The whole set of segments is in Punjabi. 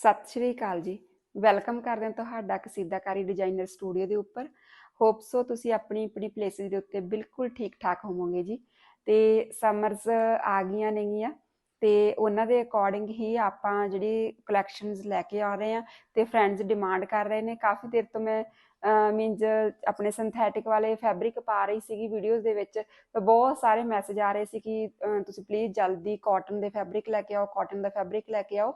ਸਤਿ ਸ਼੍ਰੀ ਅਕਾਲ ਜੀ। ਵੈਲਕਮ ਕਰਦੇ ਹਾਂ ਤੁਹਾਡਾ ਕਸੀਦਾਕਾਰੀ ਡਿਜ਼ਾਈਨਰ ਸਟੂਡੀਓ ਦੇ ਉੱਪਰ। ਹੋਪ ਸੋ ਤੁਸੀਂ ਆਪਣੀ ਆਪਣੀ ਪਲੇਸਿਸ ਦੇ ਉੱਤੇ ਬਿਲਕੁਲ ਠੀਕ ਠਾਕ ਹੋਵੋਗੇ ਜੀ। ਤੇ ਸਮਰਸ ਆ ਗਈਆਂ ਨੇਗੀਆਂ ਤੇ ਉਹਨਾਂ ਦੇ ਅਕੋਰਡਿੰਗ ਹੀ ਆਪਾਂ ਜਿਹੜੀ ਕਲੈਕਸ਼ਨਸ ਲੈ ਕੇ ਆ ਰਹੇ ਆ ਤੇ ਫਰੈਂਡਸ ਡਿਮਾਂਡ ਕਰ ਰਹੇ ਨੇ। ਕਾਫੀ ਦੇਰ ਤੋਂ ਮੈਂ ਮੀਨਸ ਆਪਣੇ ਸਿੰਥੈਟਿਕ ਵਾਲੇ ਫੈਬਰਿਕ ਪਾ ਰਹੀ ਸੀਗੀ ਵੀਡੀਓਜ਼ ਦੇ ਵਿੱਚ। ਤਾਂ ਬਹੁਤ ਸਾਰੇ ਮੈਸੇਜ ਆ ਰਹੇ ਸੀ ਕਿ ਤੁਸੀਂ ਪਲੀਜ਼ ਜਲਦੀ ਕਾਟਨ ਦੇ ਫੈਬਰਿਕ ਲੈ ਕੇ ਆਓ ਕਾਟਨ ਦਾ ਫੈਬਰਿਕ ਲੈ ਕੇ ਆਓ।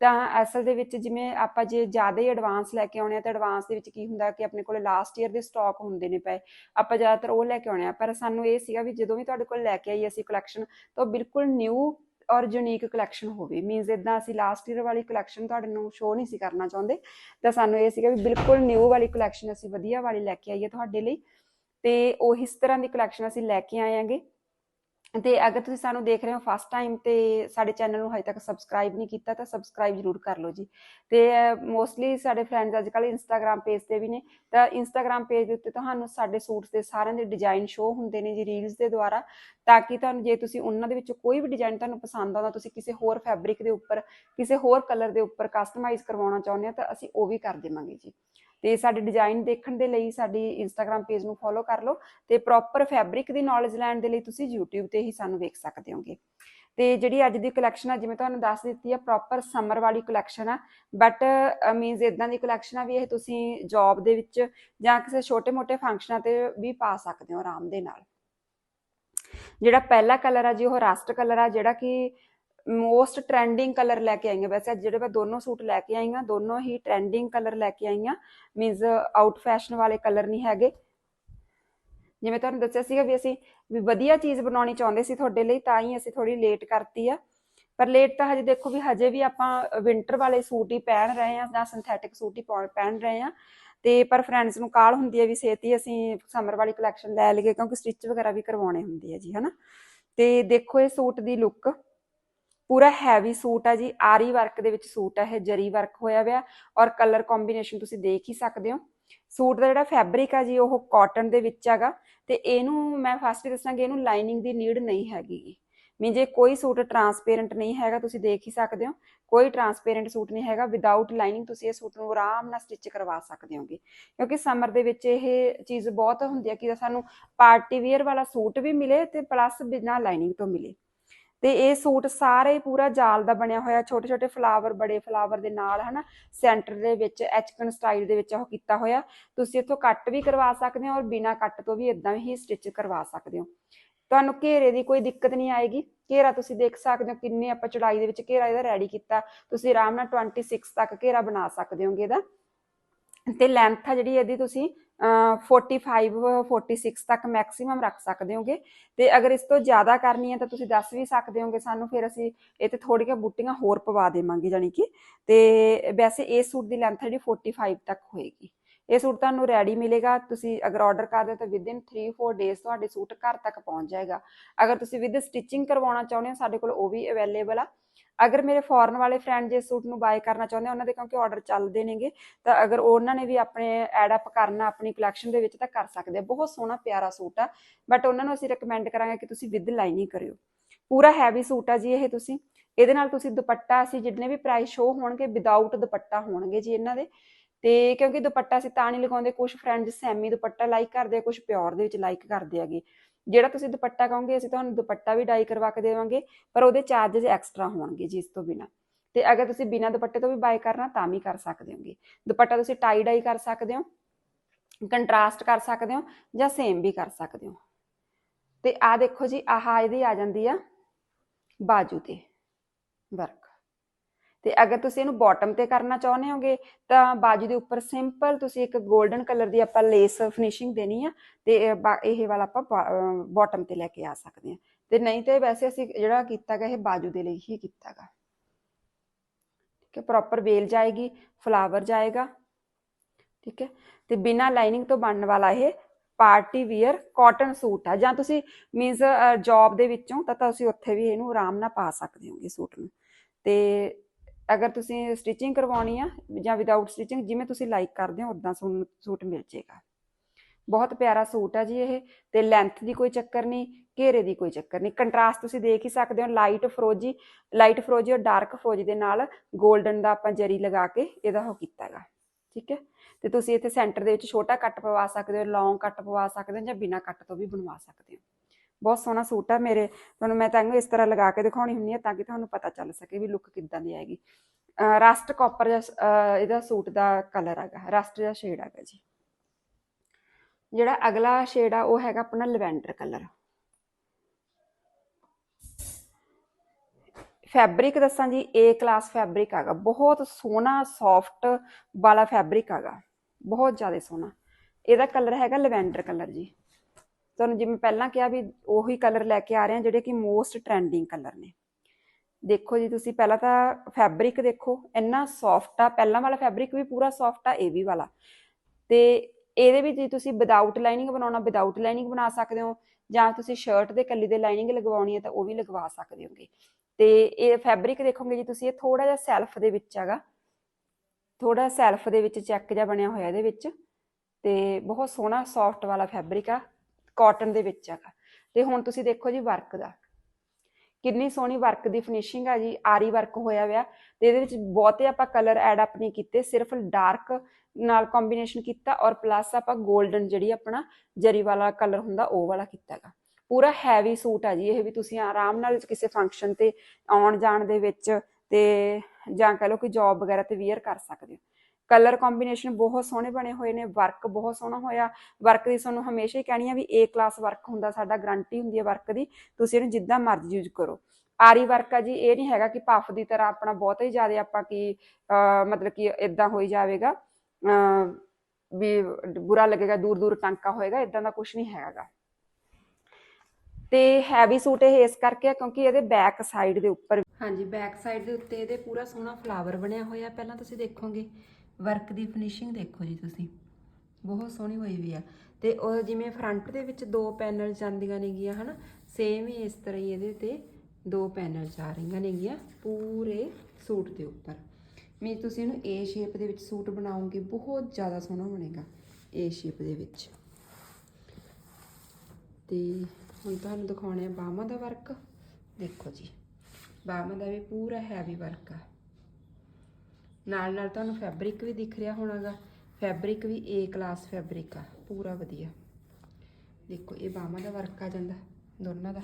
ਤਾਂ ਅਸਲ ਦੇ ਵਿੱਚ ਜਿਵੇਂ ਆਪਾਂ ਜੇ ਜ਼ਿਆਦਾ ਹੀ ਐਡਵਾਂਸ ਲੈ ਕੇ ਆਉਣੇ ਆ ਤਾਂ ਐਡਵਾਂਸ ਦੇ ਵਿੱਚ ਕੀ ਹੁੰਦਾ ਕਿ ਆਪਣੇ ਕੋਲੇ ਲਾਸਟ ਈਅਰ ਦੇ ਸਟਾਕ ਹੁੰਦੇ ਨੇ ਪਏ। ਆਪਾਂ ਜ਼ਿਆਦਾਤਰ ਉਹ ਲੈ ਕੇ ਆਉਣੇ ਆ, ਪਰ ਸਾਨੂੰ ਇਹ ਸੀਗਾ ਵੀ ਜਦੋਂ ਵੀ ਤੁਹਾਡੇ ਕੋਲ ਲੈ ਕੇ ਆਈ ਅਸੀਂ ਕਲੈਕਸ਼ਨ ਤਾਂ ਉਹ ਬਿਲਕੁਲ ਨਿਊ ਔਰ ਯੂਨੀਕ ਕਲੈਕਸ਼ਨ ਹੋਵੇ। ਮੀਨਸ ਇਦਾਂ ਅਸੀਂ ਲਾਸਟ ਈਅਰ ਵਾਲੀ ਕਲੈਕਸ਼ਨ ਤੁਹਾਡੇ ਨੂੰ ਸ਼ੋਅ ਨਹੀਂ ਸੀ ਕਰਨਾ ਚਾਹੁੰਦੇ, ਤਾਂ ਸਾਨੂੰ ਇਹ ਸੀਗਾ ਵੀ ਬਿਲਕੁਲ ਨਿਊ ਵਾਲੀ ਕਲੈਕਸ਼ਨ ਅਸੀਂ ਵਧੀਆ ਵਾਲੀ ਲੈ ਕੇ ਆਈਏ ਤੁਹਾਡੇ ਲਈ। ਤੇ ਉਹ ਇਸ ਤਰ੍ਹਾਂ ਦੀ ਕਲੈਕਸ਼ਨ ਅਸੀਂ ਲੈ ਕੇ ਆਏ ਆਂਗੇ ਤੇ ਅਗਰ ਤੁਸੀਂ ਸਾਨੂੰ ਦੇਖ ਰਹੇ ਹੋ ਫਸਟ ਟਾਈਮ ਤੇ ਸਾਡੇ ਚੈਨਲ ਨੂੰ ਹਜੇ ਤੱਕ ਸਬਸਕ੍ਰਾਈਬ ਨਹੀਂ ਕੀਤਾ, ਤਾਂ ਸਬਸਕ੍ਰਾਈਬ ਜਰੂਰ ਕਰ ਲਓ ਜੀ। ਤੇ ਮੋਸਟਲੀ ਸਾਡੇ ਫਰੈਂਡਸ ਅੱਜ ਕੱਲ੍ਹ ਇੰਸਟਾਗ੍ਰam ਪੇਜ ਤੇ ਵੀ ਨੇ। ਤਾਂ ਇੰਸਟਾਗ੍ਰam ਪੇਜ ਦੇ ਉੱਤੇ ਤੁਹਾਨੂੰ ਸਾਡੇ ਸੂਟਸ ਦੇ ਸਾਰਿਆਂ ਦੇ ਡਿਜ਼ਾਈਨ ਸ਼ੋ ਹੁੰਦੇ ਨੇ ਜੀ ਰੀਲਸ ਦੇ ਦੁਆਰਾ। ਤਾਂ ਕਿ ਤੁਹਾਨੂੰ ਜੇ ਤੁਸੀਂ ਉਹਨਾਂ ਦੇ ਵਿੱਚੋਂ ਕੋਈ ਵੀ ਡਿਜ਼ਾਈਨ ਤੁਹਾਨੂੰ ਪਸੰਦ ਆਉਂਦਾ, ਤੁਸੀਂ ਕਿਸੇ ਹੋਰ ਫੈਬਰਿਕ ਦੇ ਉੱਪਰ, ਕਿਸੇ ਹੋਰ ਕਲਰ ਦੇ ਉੱਪਰ ਕਸਟਮਾਈਜ਼ ਕਰਵਾਉਣਾ ਚਾਹੁੰਦੇ ਹੋ, ਤਾਂ ਅਸੀਂ ਉਹ ਵੀ ਕਰ ਦੇਵਾਂਗੇ ਜੀ। ਤੇ ਸਾਡੇ ਡਿਜ਼ਾਈਨ ਦੇਖਣ ਦੇ ਲਈ ਸਾਡੀ ਇੰਸਟਾਗ੍ਰam ਪੇਜ ਨੂੰ ਫੋਲੋ ਕਰ ਲਓ ਤੇ ਪ੍ਰੋਪਰ ਫੈਬਰਿਕ ਦੀ ਨੌਲੇਜ ਲੈਣ ਦੇ ਲਈ ਤੁਸੀਂ YouTube ਤੇ ਹੀ ਸਾਨੂੰ ਵੇਖ ਸਕਦੇ ਹੋਗੇ। ਤੇ ਜਿਹੜੀ ਅੱਜ ਦੀ ਕਲੈਕਸ਼ਨ ਆ, ਜਿਵੇਂ ਤੁਹਾਨੂੰ ਦੱਸ ਦਿੱਤੀ ਆ ਪ੍ਰੋਪਰ ਸਮਰ ਵਾਲੀ ਕਲੈਕਸ਼ਨ ਆ ਬਟ ਮੀਨਸ ਇਦਾਂ ਦੀ ਕਲੈਕਸ਼ਨ ਆ ਵੀ ਇਹ ਤੁਸੀਂ ਜੌਬ ਦੇ ਵਿੱਚ ਜਾਂ ਕਿਸੇ ਛੋਟੇ-ਮੋਟੇ ਫੰਕਸ਼ਨਾਂ ਤੇ ਵੀ ਪਾ ਸਕਦੇ ਹੋ ਆਰਾਮ ਦੇ ਨਾਲ। ਜਿਹੜਾ ਪਹਿਲਾ ਕਲਰ ਆ ਜੀ, ਉਹ ਰਸਟ ਕਲਰ ਆ, ਜਿਹੜਾ ਕਿ ਮੋਸਟ ਟ੍ਰੈਂਡਿੰਗ ਕਲਰ ਲੈ ਕੇ ਆਈਆਂ ਵੈਸੇ ਅੱਜ ਜਿਹੜੇ ਮੈਂ ਦੋਨੋਂ ਸੂਟ ਲੈ ਕੇ ਆਈਆਂ ਦੋਨੋਂ ਹੀ ਟ੍ਰੈਂਡਿੰਗ ਕਲਰ ਲੈ ਕੇ ਆਈਆਂ ਮੀਨਸ ਆਊਟ ਫੈਸ਼ਨ ਵਾਲੇ ਕਲਰ ਨਹੀਂ ਹੈਗੇ। ਜਿਵੇਂ ਤੁਹਾਨੂੰ ਦੱਸਿਆ ਸੀਗਾ ਵੀ ਅਸੀਂ ਵੀ ਵਧੀਆ ਚੀਜ਼ ਬਣਾਉਣੀ ਚਾਹੁੰਦੇ ਸੀ ਤੁਹਾਡੇ ਲਈ, ਤਾਂ ਹੀ ਅਸੀਂ ਥੋੜੀ ਲੇਟ ਕਰਤੀ ਆ। ਪਰ ਲੇਟ ਤਾਂ ਹਜੇ ਦੇਖੋ ਵੀ ਹਜੇ ਵੀ ਆਪਾਂ ਵਿੰਟਰ ਵਾਲੇ ਸੂਟ ਹੀ ਪਹਿਨ ਰਹੇ ਆ ਜਾਂ ਸਿੰਥੈਟਿਕ ਸੂਟ ਹੀ ਪਹਿਨ ਰਹੇ ਆ ਤੇ ਪਰ ਫਰੈਂਡਸ ਨੂੰ ਕਾਲ ਹੁੰਦੀ ਹੈ ਵੀ ਛੇਤੀ ਅਸੀਂ ਸਮਰ ਵਾਲੀ ਕਲੈਕਸ਼ਨ ਲੈ ਲਈਏ, ਕਿਉਂਕਿ ਸਟਿਚ ਵਗੈਰਾ ਵੀ ਕਰਵਾਉਣੇ ਹੁੰਦੇ ਆ ਜੀ, ਹਨਾ। ਤੇ ਦੇਖੋ ਇਹ ਸੂਟ ਦੀ ਲੁੱਕ ਪੂਰਾ ਹੈਵੀ ਸੂਟ ਆ ਜੀ। ਆਰੀ ਵਰਕ ਦੇ ਵਿੱਚ ਸੂਟ ਆ, ਇਹ ਜਰੀ ਵਰਕ ਹੋਇਆ ਹੋਇਆ ਔਰ ਕਲਰ ਕੰਬੀਨੇਸ਼ਨ ਤੁਸੀਂ ਦੇਖ ਹੀ ਸਕਦੇ ਹੋ। ਸੂਟ ਦਾ ਜਿਹੜਾ ਫੈਬਰਿਕ ਆ ਜੀ, ਉਹ ਕਾਟਨ ਦੇ ਵਿੱਚ ਹੈਗਾ। ਤੇ ਇਹਨੂੰ ਮੈਂ ਫਸਟ ਹੀ ਦੱਸਾਂਗੀ, ਇਹਨੂੰ ਲਾਈਨਿੰਗ ਦੀ ਨੀਡ ਨਹੀਂ ਹੈਗੀ ਮੀਨ ਜੇ ਕੋਈ ਸੂਟ ਟਰਾਂਸਪੇਰੈਂਟ ਨਹੀਂ ਹੈਗਾ, ਤੁਸੀਂ ਦੇਖ ਹੀ ਸਕਦੇ ਹੋ। ਕੋਈ ਟਰਾਂਸਪੇਰੈਂਟ ਸੂਟ ਨਹੀਂ ਹੈਗਾ। ਵਿਦਆਊਟ ਲਾਈਨਿੰਗ ਤੁਸੀਂ ਇਹ ਸੂਟ ਨੂੰ ਆਰਾਮ ਨਾਲ ਸਟਿਚ ਕਰਵਾ ਸਕਦੇ ਹੋਗੇ। ਕਿਉਂਕਿ ਸਮਰ ਦੇ ਵਿੱਚ ਇਹ ਚੀਜ਼ ਬਹੁਤ ਹੁੰਦੀ ਹੈ ਕਿ ਸਾਨੂੰ ਪਾਰਟੀ ਵੇਅਰ ਵਾਲਾ ਸੂਟ ਵੀ ਮਿਲੇ ਤੇ ਪਲੱਸ ਬਿਨਾਂ ਲਾਈਨਿੰਗ ਤੋਂ ਮਿਲੇ। ਤੇ ਇਹ ਸੂਟ ਸਾਰੇ ਹੀ ਪੂਰਾ ਜਾਲ ਦਾ ਬਣਿਆ ਹੋਇਆ ਛੋਟੇ ਛੋਟੇ ਫਲਾਵਰ ਬੜੇ ਫਲਾਵਰ ਦੇ ਨਾਲ, ਹਨਾ ਸੈਂਟਰ ਦੇ ਵਿੱਚ ਐਚਕਨ ਸਟਾਈਲ ਦੇ ਵਿੱਚ ਉਹ ਕੀਤਾ ਹੋਇਆ। ਤੁਸੀਂ ਇੱਥੋਂ ਕੱਟ ਵੀ ਕਰਵਾ ਸਕਦੇ ਹੋ ਔਰ ਬਿਨਾ ਕੱਟ ਤੋਂ ਵੀ ਇਦਾਂ ਹੀ ਸਟਿਚ ਕਰਵਾ ਸਕਦੇ ਹੋ। ਤੁਹਾਨੂੰ ਘੇਰੇ ਦੀ ਕੋਈ ਦਿੱਕਤ ਨਹੀਂ ਆਏਗੀ। ਘੇਰਾ ਤੁਸੀਂ ਦੇਖ ਸਕਦੇ ਹੋ ਕਿੰਨੇ ਆਪਾਂ ਚੜਾਈ ਦੇ ਵਿੱਚ ਘੇਰਾ ਇਹਦਾ ਰੈਡੀ ਕੀਤਾ। ਤੁਸੀਂ ਆਰਾਮ ਨਾਲ 26 ਤੱਕ ਘੇਰਾ ਬਣਾ ਸਕਦੇ ਹੋਗੇ ਇਹਦਾ। ਤੇ ਲੈਂਥ ਆ ਜਿਹੜੀ ਇਹਦੀ ਤੁਸੀਂ 45 46 ਤੱਕ ਮੈਕਸਿਮਮ ਰੱਖ ਸਕਦੇ ਹੋਗੇ। ਤੇ ਅਗਰ ਇਸ ਤੋਂ ਜ਼ਿਆਦਾ ਕਰਨੀ ਹੈ ਤਾਂ ਤੁਸੀਂ ਦੱਸ ਵੀ ਸਕਦੇ ਹੋਗੇ ਸਾਨੂੰ, ਫਿਰ ਅਸੀਂ ਇਹ ਤੇ ਥੋੜੀਆਂ ਬੂਟੀਆਂ ਹੋਰ ਪਵਾ ਦੇਵਾਂਗੇ ਜਾਨੀ ਕਿ। ਤੇ ਵੈਸੇ ਇਹ ਸੂਟ ਦੀ ਲੈਂਥ ਜਿਹੜੀ 45 ਤੱਕ ਹੋਏਗੀ। ਇਹ ਸੂਟ ਤੁਹਾਨੂੰ ਰੈਡੀ ਮਿਲੇਗਾ। ਤੁਸੀਂ ਅਗਰ ਆਰਡਰ ਕਰਦੇ ਹੋ ਤਾਂ ਵਿਦਿਨ 3-4 ਡੇਜ਼ ਤੁਹਾਡੇ ਸੂਟ ਘਰ ਤੱਕ ਪਹੁੰਚ ਜਾਏਗਾ। ਅਗਰ ਤੁਸੀਂ ਵਿਦ ਸਟਿਚਿੰਗ ਕਰਵਾਉਣਾ ਚਾਹੁੰਦੇ ਹੋ, ਸਾਡੇ ਕੋਲ ਉਹ ਵੀ ਅਵੇਲੇਬਲ ਆ। ਅਗਰ ਮੇਰੇ ਫੋਰਨ ਵਾਲੇ ਫਰੈਂਡ ਜੇ ਸੂਟ ਨੂੰ ਬਾਏ ਕਰਨਾ ਚਾਹੁੰਦੇ ਆ, ਉਹਨਾਂ ਦੇ ਕਿਉਂਕਿ ਆਰਡਰ ਚੱਲਦੇ ਨੇਗੇ, ਤਾਂ ਅਗਰ ਉਹਨਾਂ ਨੇ ਵੀ ਆਪਣੇ ਐਡ ਅਪ ਕਰਨਾ ਆਪਣੀ ਕਲੈਕਸ਼ਨ ਦੇ ਵਿੱਚ ਤਾਂ ਕਰ ਸਕਦੇ ਆ। ਬਹੁਤ ਸੋਹਣਾ ਪਿਆਰਾ ਸੂਟ ਆ ਬਟ ਉਹਨਾਂ ਨੂੰ ਅਸੀਂ ਰეკਮੈਂਡ ਕਰਾਂਗੇ ਕਿ ਤੁਸੀਂ ਵਿਦ ਲਾਈਨਿੰਗ ਕਰਿਓ। ਪੂਰਾ ਹੈਵੀ ਸੂਟ ਆ ਜੀ ਇਹ ਤੁਸੀਂ। ਇਹਦੇ ਨਾਲ ਤੁਸੀਂ ਦੁਪੱਟਾ, ਅਸੀਂ ਜਿੰਨੇ ਵੀ ਪ੍ਰਾਈਸ ਸ਼ੋ ਹੋਣਗੇ ਵਿਦਆਊਟ ਦੁਪੱਟਾ ਹੋਣਗੇ ਜੀ ਇਹਨਾਂ ਦੇ। ਤੇ ਕਿਉਂਕਿ ਦੁਪੱਟਾ ਅਸੀਂ ਤਾਂ ਨਹੀਂ ਲਗਾਉਂਦੇ ਕੁਝ ਫਰੈਂਡਸ ਸੈਮੀ ਦੁਪੱਟਾ ਲਾਈਕ ਕਰਦੇ ਆ ਕੁਝ ਪਿਓਰ ਦੇ ਵਿੱਚ ਲਾਈਕ ਕਰਦੇ ਆਗੇ ਜਿਹੜਾ ਤੁਸੀਂ ਦੁਪੱਟਾ ਕਹੋਗੇ, ਅਸੀਂ ਤੁਹਾਨੂੰ ਦੁਪੱਟਾ ਵੀ ਡਾਈ ਕਰਵਾ ਕੇ ਦੇਵਾਂਗੇ, ਪਰ ਉਹਦੇ ਚਾਰजेस ਐਕਸਟਰਾ ਹੋਣਗੇ ਜੀ ਇਸ ਤੋਂ ਬਿਨਾ। ਤੇ ਅਗਰ ਤੁਸੀਂ ਬਿਨਾ ਦੁਪੱਟੇ ਤੋਂ ਵੀ ਬਾਈ ਕਰਨਾ, ਤਾਂ ਵੀ ਕਰ ਸਕਦੇ ਹੋਗੇ। ਦੁਪੱਟਾ ਤੁਸੀਂ ਟਾਈ ਡਾਈ ਕਰ ਸਕਦੇ ਹੋ ਕੰਟਰਾਸਟ ਕਰ ਸਕਦੇ ਹੋ, ਜਾਂ ਸੇਮ ਵੀ ਕਰ ਸਕਦੇ ਹੋ। ਤੇ ਆ ਦੇਖੋ ਜੀ, ਆਹ ਇਹਦੀ ਆ ਜਾਂਦੀ ਆ ਬਾਜੂ ਤੇ ਵਰਕ ਤੇ ਅਗਰ ਤੁਸੀਂ ਇਹਨੂੰ ਬਾਟਮ ਤੇ ਕਰਨਾ ਚਾਹੁੰਦੇ ਹੋਗੇ, ਤਾਂ ਬਾਜੂ ਦੇ ਉੱਪਰ ਸਿੰਪਲ ਤੁਸੀਂ ਇੱਕ 골ਡਨ ਕਲਰ ਦੀ ਆਪਾਂ ਲੇਸ ਫਿਨਿਸ਼ਿੰਗ ਦੇਣੀ ਆ ਤੇ ਇਹ ਵਾਲਾ ਆਪਾਂ ਬਾਟਮ ਤੇ ਲੈ ਕੇ ਆ ਸਕਦੇ ਹਾਂ ਤੇ ਨਹੀਂ ਤੇ ਵੈਸੇ ਅਸੀਂ ਜਿਹੜਾ ਕੀਤਾਗਾ ਇਹ ਬਾਜੂ ਦੇ ਲਈ ਹੀ ਕੀਤਾਗਾ ਠੀਕ ਹੈ ਪ੍ਰੋਪਰ ਵੇਲ ਜਾਏਗੀ ਫਲਾਵਰ ਜਾਏਗਾ। ਠੀਕ ਹੈ, ਤੇ ਬਿਨਾ ਲਾਈਨਿੰਗ ਤੋਂ ਬਣਨ ਵਾਲਾ ਇਹ ਪਾਰਟੀ ਵੇਅਰ ਕਾਟਨ ਸੂਟ ਆ। ਜਾਂ ਤੁਸੀਂ ਮੀਨਸ ਜੌਬ ਦੇ ਵਿੱਚੋਂ ਤਾਂ ਤੁਸੀਂ ਉੱਥੇ ਵੀ ਇਹਨੂੰ ਆਰਾਮ ਨਾਲ ਪਾ ਸਕਦੇ ਹੋਗੇ ਸੂਟ ਨੂੰ। ਤੇ ਅਗਰ ਤੁਸੀਂ ਸਟਿਚਿੰਗ ਕਰਵਾਉਣੀ ਆ ਜਾਂ ਵਿਦਆਊਟ ਸਟਿਚਿੰਗ ਜਿਵੇਂ ਤੁਸੀਂ ਲਾਈਕ ਕਰਦੇ ਹੋ ਉਦਾਂ ਸੂਟ ਮਿਲ ਜੇਗਾ। ਬਹੁਤ ਪਿਆਰਾ ਸੂਟ ਆ ਜੀ ਇਹ, ਤੇ ਲੈਂਥ ਦੀ ਕੋਈ ਚੱਕਰ ਨਹੀਂ, ਘੇਰੇ ਦੀ ਕੋਈ ਚੱਕਰ ਨਹੀਂ। ਕੰਟਰਾਸਟ ਤੁਸੀਂ ਦੇਖ ਹੀ ਸਕਦੇ ਹੋ ਲਾਈਟ ਫਰੋਜੀ ਲਾਈਟ ਫਰੋਜੀ ਔਰ ਡਾਰਕ ਫਰੋਜੀ ਦੇ ਨਾਲ 골ਡਨ ਦਾ ਆਪਾਂ ਜਰੀ ਲਗਾ ਕੇ ਇਹਦਾ ਉਹ ਕੀਤਾ ਹੈਗਾ। ਠੀਕ ਹੈ? ਤੇ ਤੁਸੀਂ ਇੱਥੇ ਸੈਂਟਰ ਦੇ ਵਿੱਚ ਛੋਟਾ ਕੱਟ ਪਵਾ ਸਕਦੇ ਹੋ ਲੌਂਗ ਕੱਟ ਪਵਾ ਸਕਦੇ ਹੋ ਜਾਂ ਬਿਨਾ ਕੱਟ ਤੋਂ ਵੀ ਬਣਵਾ ਸਕਦੇ ਹੋ। ਬਹੁਤ ਸੋਹਣਾ ਸੂਟ ਆ ਮੇਰੇ, ਤੁਹਾਨੂੰ ਮੈਂ ਤਾਂ ਇਸ ਤਰ੍ਹਾਂ ਲਗਾ ਕੇ ਦਿਖਾਉਣੀ ਹੁੰਦੀ ਹੈ ਤਾਂ ਕਿ ਤੁਹਾਨੂੰ ਪਤਾ ਚੱਲ ਸਕੇ ਵੀ ਲੁੱਕ ਕਿੱਦਾਂ ਦੀ ਆਏਗੀ। ਰਸਟ ਕਾਪਰ ਇਹਦਾ ਸੂਟ ਦਾ ਕਲਰ ਹੈਗਾ ਰਸਟ ਦਾ ਸ਼ੇਡ ਹੈਗਾ ਜੀ। ਜਿਹੜਾ ਅਗਲਾ ਸ਼ੇਡ ਆ ਉਹ ਹੈਗਾ ਆਪਣਾ ਲਵੈਂਡਰ ਕਲਰ ਫੈਬਰਿਕ ਦੱਸਾਂ ਜੀ ਏ ਕਲਾਸ ਫੈਬਰਿਕ ਹੈਗਾ, ਬਹੁਤ ਸੋਹਣਾ ਸੌਫਟ ਵਾਲਾ ਫੈਬਰਿਕ ਹੈਗਾ, ਬਹੁਤ ਜ਼ਿਆਦਾ ਸੋਹਣਾ। ਇਹਦਾ ਕਲਰ ਹੈਗਾ ਲਵੈਂਡਰ ਕਲਰ ਜੀ। ਤੁਹਾਨੂੰ ਜਿਵੇਂ ਪਹਿਲਾਂ ਕਿਹਾ ਵੀ ਉਹੀ ਕਲਰ ਲੈ ਕੇ ਆ ਰਹੇ ਹਾਂ, ਜਿਹੜੇ ਕਿ ਮੋਸਟ ਟ੍ਰੈਂਡਿੰਗ ਕਲਰ ਨੇ। ਦੇਖੋ ਜੀ, ਤੁਸੀਂ ਪਹਿਲਾਂ ਤਾਂ ਫੈਬਰਿਕ ਦੇਖੋ, ਇੰਨਾ ਸੌਫਟ ਆ, ਪਹਿਲਾਂ ਵਾਲਾ ਫੈਬਰਿਕ ਵੀ ਪੂਰਾ ਸੌਫਟ ਆ, ਇਹ ਵੀ ਵਾਲਾ। ਤੇ ਇਹਦੇ ਵਿੱਚ ਜੇ ਤੁਸੀਂ ਵਿਦਆਊਟ ਲਾਈਨਿੰਗ ਬਣਾਉਣਾ ਵਿਦਆਊਟ ਲਾਈਨਿੰਗ ਬਣਾ ਸਕਦੇ ਹੋ, ਜਾਂ ਤੁਸੀਂ ਸ਼ਰਟ ਦੇ ਕੱਲੀ ਦੇ ਲਾਈਨਿੰਗ ਲਗਵਾਉਣੀ ਹੈ ਤਾਂ ਉਹ ਵੀ ਲਗਵਾ ਸਕਦੇ ਹੋਗੇ। ਤੇ ਇਹ ਫੈਬਰਿਕ ਦੇਖੋਗੇ ਜੀ, ਤੁਸੀਂ ਇਹ ਥੋੜਾ ਜਿਹਾ ਸੈਲਫ ਦੇ ਵਿੱਚ ਹੈਗਾ। ਥੋੜਾ ਸੈਲਫ ਦੇ ਵਿੱਚ ਚੈੱਕ ਜਿਹਾ ਬਣਿਆ ਹੋਇਆ ਇਹਦੇ ਵਿੱਚ। ਤੇ ਬਹੁਤ ਸੋਹਣਾ ਸੌਫਟ ਵਾਲਾ ਫੈਬਰਿਕ ਆ। ਕਾਟਨ ਦੇ ਵਿੱਚ ਹੈਗਾ। ਤੇ ਹੁਣ ਤੁਸੀਂ ਦੇਖੋ ਜੀ ਵਰਕ ਦਾ। ਕਿੰਨੀ ਸੋਹਣੀ ਵਰਕ ਦੀ ਫਿਨਿਸ਼ਿੰਗ ਆ ਜੀ, ਆਰੀ ਵਰਕ ਹੋਇਆ ਹੋਇਆ ਤੇ ਇਹਦੇ ਵਿੱਚ ਬਹੁਤੇ ਆਪਾਂ ਕਲਰ ਐਡ ਅਪ ਨਹੀਂ ਕੀਤੇ, ਸਿਰਫ ਡਾਰਕ ਨਾਲ ਕੰਬੀਨੇਸ਼ਨ ਕੀਤਾ ਔਰ ਪਲੱਸ ਆਪਾਂ 골ਡਨ ਜਿਹੜੀ ਆਪਣਾ ਜਰੀ ਵਾਲਾ ਕਲਰ ਹੁੰਦਾ, ਉਹ ਵਾਲਾ ਕੀਤਾ ਹੈਗਾ। ਪੂਰਾ ਹੈਵੀ ਸੂਟ ਆ ਜੀ, ਇਹ ਵੀ ਤੁਸੀਂ ਆਰਾਮ ਨਾਲ ਕਿਸੇ ਫੰਕਸ਼ਨ ਤੇ ਆਉਣ ਜਾਣ ਦੇ ਵਿੱਚ ਤੇ ਜਾਂ ਕਹ ਲਓ ਕਿ ਜੌਬ ਵਗੈਰਾ ਤੇ ਵੇਅਰ ਕਰ ਸਕਦੇ ਹੋ। ਕਲਰ ਕੰਬੀਨੇਸ਼ਨ ਬਹੁਤ ਸੋਹਣੇ ਬਣੇ ਹੋਏ ਨੇ, ਵਰਕ ਬਹੁਤ ਸੋਹਣਾ ਹੋਇਆ। ਵਰਕ ਦੀ ਤੁਹਾਨੂੰ ਹਮੇਸ਼ਾ ਹੀ ਕਹਿਣੀ ਆ ਵੀ ਏ ਕਲਾਸ ਵਰਕ ਹੁੰਦਾ, ਸਾਡਾ ਗਾਰੰਟੀ ਹੁੰਦੀ ਹੈ ਵਰਕ ਦੀ, ਤੁਸੀਂ ਇਹਨੂੰ ਜਿੱਦਾਂ ਮਰਜ਼ੀ ਯੂਜ਼ ਕਰੋ। ਆਰੀ ਵਰਕ ਆ ਜੀ, ਇਹ ਨਹੀਂ ਹੈਗਾ ਕਿ ਪਫ ਦੀ ਤਰ੍ਹਾਂ ਆਪਣਾ ਬਹੁਤ ਹੀ ਜ਼ਿਆਦਾ ਆਪਾਂ ਕੀ ਮਤਲਬ ਕਿ ਇਦਾਂ ਹੋਈ ਜਾਵੇਗਾ। ਵੀ ਬੁਰਾ ਲੱਗੇਗਾ, ਦੂਰ ਦੂਰ ਟਾਂਕਾ ਹੋਏਗਾ ਇਦਾਂ ਦਾ ਕੁਝ ਨਹੀਂ ਹੈਗਾ। ਤੇ ਹੈਵੀ ਸੂਟ ਇਹ ਇਸ ਕਰਕੇ ਆ ਕਿਉਂਕਿ ਇਹਦੇ ਬੈਕ ਸਾਈਡ ਦੇ ਉੱਪਰ ਹਾਂਜੀ ਬੈਕ ਸਾਈਡ ਦੇ ਉੱਤੇ ਇਹਦੇ ਪੂਰਾ ਸੋਹਣਾ ਫਲਾਵਰ ਬਣਿਆ ਹੋਇਆ, ਪਹਿਲਾਂ ਤੁਸੀਂ ਦੇਖੋਗੇ। ਵਰਕ ਦੀ ਫਿਨਿਸ਼ਿੰਗ ਦੇਖੋ ਜੀ ਤੁਸੀਂ। ਬਹੁਤ ਸੋਹਣੀ ਹੋਈ ਵੀ ਆ। ਤੇ ਉਹ ਜਿਵੇਂ ਫਰੰਟ ਦੇ ਵਿੱਚ ਦੋ ਪੈਨਲ ਜਾਂਦੀਆਂ ਨੇਗੀਆਂ, ਹਨਾ? ਸੇਮ ਹੀ ਇਸ ਤਰ੍ਹਾਂ ਹੀ ਇਹਦੇ ਤੇ ਦੋ ਪੈਨਲ ਜਾ ਰਹੀਆਂ ਨੇਗੀਆਂ, ਪੂਰੇ ਸੂਟ ਦੇ ਉੱਪਰ। ਮੀ ਤੁਸੀਂ ਇਹਨੂੰ ਏ ਸ਼ੇਪ ਦੇ ਵਿੱਚ ਸੂਟ ਬਣਾਓਗੇ, ਬਹੁਤ ਜ਼ਿਆਦਾ ਸੋਹਣਾ ਬਣੇਗਾ ਏ ਸ਼ੇਪ ਦੇ ਵਿੱਚ। ਤੇ ਹੁਣ ਤੁਹਾਨੂੰ ਦਿਖਾਉਣੇ ਆ ਬਾਹਾਂ ਦਾ ਵਰਕ ਦੇਖੋ ਜੀ ਬਾਹਾਂ ਦਾ ਵੀ ਪੂਰਾ ਹੈਵੀ ਵਰਕ ਆ। ਨਾਲ ਨਾਲ ਤੁਹਾਨੂੰ ਫੈਬਰਿਕ ਵੀ ਦਿਖ ਰਿਹਾ ਹੋਣਾਗਾ। ਫੈਬਰਿਕ ਵੀ ਏ ਕਲਾਸ ਫੈਬਰਿਕ ਆ, ਪੂਰਾ ਵਧੀਆ। ਦੇਖੋ, ਇਹ ਬਾਹਾਂ ਦਾ ਵਰਕ ਆ ਜਾਂਦਾ, ਦੋਨਾਂ ਦਾ।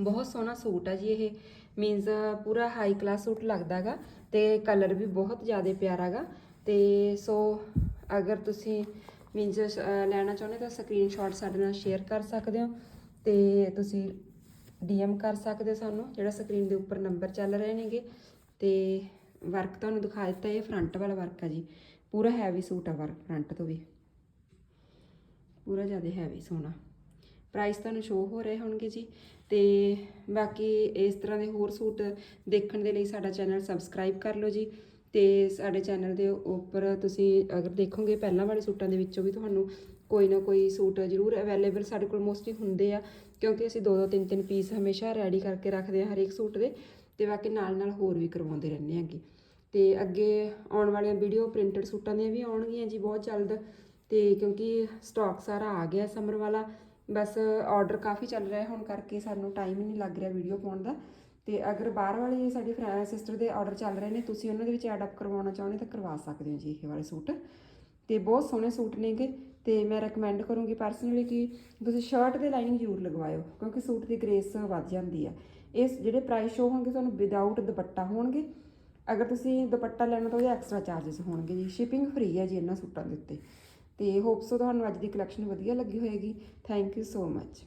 ਬਹੁਤ ਸੋਹਣਾ ਸੂਟ ਆ ਜੀ ਇਹ। ਮੀਨਸ ਪੂਰਾ ਹਾਈ ਕਲਾਸ ਸੂਟ ਲੱਗਦਾਗਾ ਤੇ ਕਲਰ ਵੀ ਬਹੁਤ ਜ਼ਿਆਦਾ ਪਿਆਰਾਗਾ। ਤੇ ਸੋ ਅਗਰ ਤੁਸੀਂ ਮੀਨਸ ਲੈਣਾ ਚਾਹੁੰਦੇ ਤਾਂ ਸਕਰੀਨਸ਼ਾਟ ਸਾਡੇ ਨਾਲ ਸ਼ੇਅਰ ਕਰ ਸਕਦੇ ਹੋ ਤੇ ਤੁਸੀਂ ਡੀਐਮ ਕਰ ਸਕਦੇ ਹੋ ਸਾਨੂੰ, ਜਿਹੜਾ ਸਕਰੀਨ ਦੇ ਉੱਪਰ ਨੰਬਰ ਚੱਲ ਰਹੇ ਨੇਗੇ। ਤੇ ਵਰਕ ਤੁਹਾਨੂੰ ਦਿਖਾ ਦਿੱਤਾ, ਇਹ ਫਰੰਟ ਵਾਲਾ ਵਰਕ ਆ ਜੀ। ਪੂਰਾ ਹੈਵੀ ਸੂਟ ਆ ਵਰਕ ਫਰੰਟ ਤੋਂ ਵੀ। ਪੂਰਾ ਜ਼ਿਆਦਾ ਹੈਵੀ ਸੋਹਣਾ। ਪ੍ਰਾਈਸ ਤੁਹਾਨੂੰ ਸ਼ੋ ਹੋ ਰਹੇ ਹੋਣਗੇ ਜੀ। ਤੇ ਬਾਕੀ ਇਸ ਤਰ੍ਹਾਂ ਦੇ ਹੋਰ ਸੂਟ ਦੇਖਣ ਦੇ ਲਈ ਸਾਡਾ ਚੈਨਲ ਸਬਸਕ੍ਰਾਈਬ ਕਰ ਲਓ ਜੀ। ਤੇ ਸਾਡੇ ਚੈਨਲ ਦੇ ਉੱਪਰ ਤੁਸੀਂ ਅਗਰ ਦੇਖੋਗੇ ਪਹਿਲਾਂ ਵਾਲੇ ਸੂਟਾਂ ਦੇ ਵਿੱਚੋਂ ਵੀ ਤੁਹਾਨੂੰ ਕੋਈ ਨਾ ਕੋਈ ਸੂਟ ਜ਼ਰੂਰ ਅਵੇਲੇਬਲ ਸਾਡੇ ਕੋਲ ਮੋਸਟਲੀ ਹੁੰਦੇ ਆ। ਕਿਉਂਕਿ ਅਸੀਂ ਦੋ ਦੋ ਤਿੰਨ ਤਿੰਨ ਪੀਸ ਹਮੇਸ਼ਾ ਰੈਡੀ ਕਰਕੇ ਰੱਖਦੇ ਆ ਹਰੇਕ ਸੂਟ ਦੇ। ਤੇ ਬਾਕੀ ਨਾਲ ਨਾਲ ਹੋਰ ਵੀ ਕਰਵਾਉਂਦੇ ਰਹਿੰਦੇ ਆਂਗੇ ਤੇ ਅੱਗੇ ਆਉਣ ਵਾਲੀਆਂ ਵੀਡੀਓ ਪ੍ਰਿੰਟਡ ਸੂਟਾਂ ਦੀਆਂ ਵੀ ਆਉਣਗੀਆਂ ਜੀ ਬਹੁਤ ਜਲਦ। ਤੇ ਕਿਉਂਕਿ ਸਟਾਕ ਸਾਰਾ ਆ ਗਿਆ ਸਮਰ ਵਾਲਾ, ਬਸ ਆਰਡਰ ਕਾਫੀ ਚੱਲ ਰਿਹਾ ਹੁਣ ਕਰਕੇ ਸਾਨੂੰ ਟਾਈਮ ਹੀ ਨਹੀਂ ਲੱਗ ਰਿਹਾ ਵੀਡੀਓ ਪਾਉਣ ਦਾ। ਤੇ ਅਗਰ ਬਾਹਰ ਵਾਲੇ ਸਾਡੀ ਸਿਸਟਰ ਦੇ ਆਰਡਰ ਚੱਲ ਰਹੇ ਨੇ, ਤੁਸੀਂ ਉਹਨਾਂ ਦੇ ਵਿੱਚ ਐਡ ਅਪ ਕਰਵਾਉਣਾ ਚਾਹੁੰਦੇ ਤਾਂ ਕਰਵਾ ਸਕਦੇ ਹੋ ਜੀ ਇਹ ਵਾਲੇ ਸੂਟ। ਤੇ ਬਹੁਤ ਸੋਹਣੇ ਸੂਟ ਨੇਗੇ। ਤੇ ਮੈਂ ਰეკਮੈਂਡ ਕਰੂੰਗੀ ਪਰਸਨਲੀ ਕਿ ਤੁਸੀਂ ਸ਼ਰਟ ਦੇ ਲਾਈਨਿੰਗ ਜ਼ਰੂਰ ਲਗਵਾਇਓ, ਕਿਉਂਕਿ ਸੂਟ ਦੀ ਗ੍ਰੇਸ ਵੱਧ ਜਾਂਦੀ ਆ। ਇਸ ਜਿਹੜੇ ਪ੍ਰਾਈਸ ਸ਼ੋ ਹੋਣਗੇ ਤੁਹਾਨੂੰ ਵਿਦਆਊਟ ਦੁਪੱਟਾ ਹੋਣਗੇ। ਅਗਰ ਤੁਸੀਂ ਦੁਪੱਟਾ ਲੈਣਾ ਤਾਂ ਉਹਦੇ ਐਕਸਟਰਾ ਚਾਰजेस ਹੋਣਗੇ ਜੀ। ਸ਼ਿਪਿੰਗ ਫ੍ਰੀ ਹੈ ਜੀ ਇਹਨਾਂ ਸੂਟਾਂ ਦੇ ਉੱਤੇ। ਤੇ ਹੋਪਸੋ ਤੁਹਾਨੂੰ ਅੱਜ ਦੀ ਕਲੈਕਸ਼ਨ ਵਧੀਆ ਲੱਗੀ ਹੋਏਗੀ। Thank you so much